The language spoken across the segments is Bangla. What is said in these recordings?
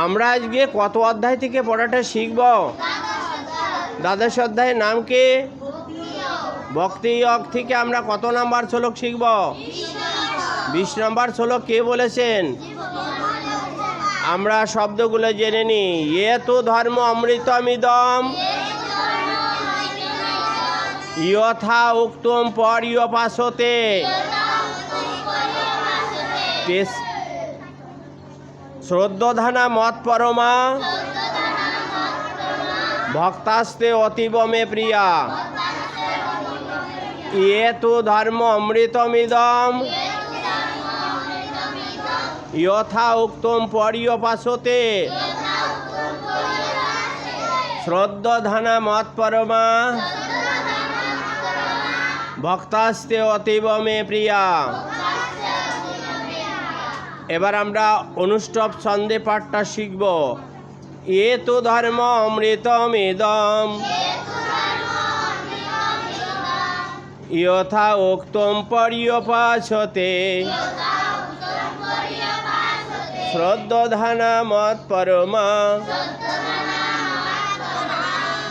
আমরা আজকে কত অধ্যায় থেকে পড়াটা শিখব? দ্বাদশ অধ্যায়ের নাম কি? ভক্তি ইয়গ থেকে আমরা কত নাম্বার শ্লোক শিখব? বিশ নম্বর শ্লোক কে বলেছেন? আমরা শব্দগুলো জেনে নি। এ তো ধর্ম অমৃতমিদম। ইয়থা উক্তম পর ইয়পাসতে তেস- শ্রদ্ধধানা মত পরমা। ভক্তাস্তে অতীব মে প্রিয়া। ইয়ে তো ধর্ম অমৃতমিদম। যথা উক্তম পরিয়পাসতে। শ্রদ্ধধানা মত পরমা। ভক্তাস্তে অতীব মে প্রিয়া। এবার আমরা অনুষ্টপ ছন্দে পাঠটা শিখব। এ তো ধর্ম অমৃতম ইদম যথা উক্তম পর্যপাসতে। শ্রদ্ধধানা মত পরমা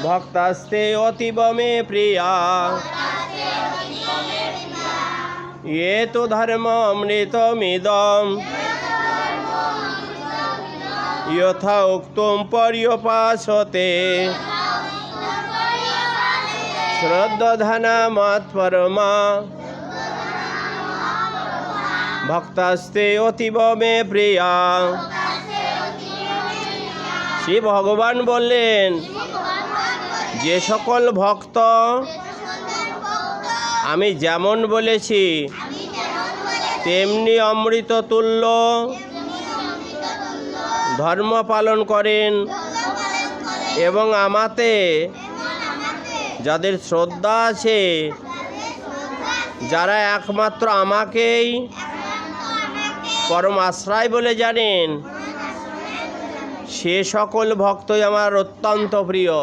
ভক্তাস্তে অতীব মে প্রিয়া। ये तो धर्म अमृतमिदम यथा उक्तम पर्यपासते श्रद्धधना मत्परमा ভক্তাস্তে অতীব মে প্রিয়া শ্রী ভগবান বললেন যে সকল ভক্ত আমি যেমন বলেছি, তেমনি অমৃত তুল্য ধর্ম পালন করেন এবং আমাতে যাদের শ্রদ্ধা আছে, যারা একমাত্র আমাকেই পরম আশ্রয় বলে জানেন, সে সকল ভক্তই আমার অত্যন্ত প্রিয়।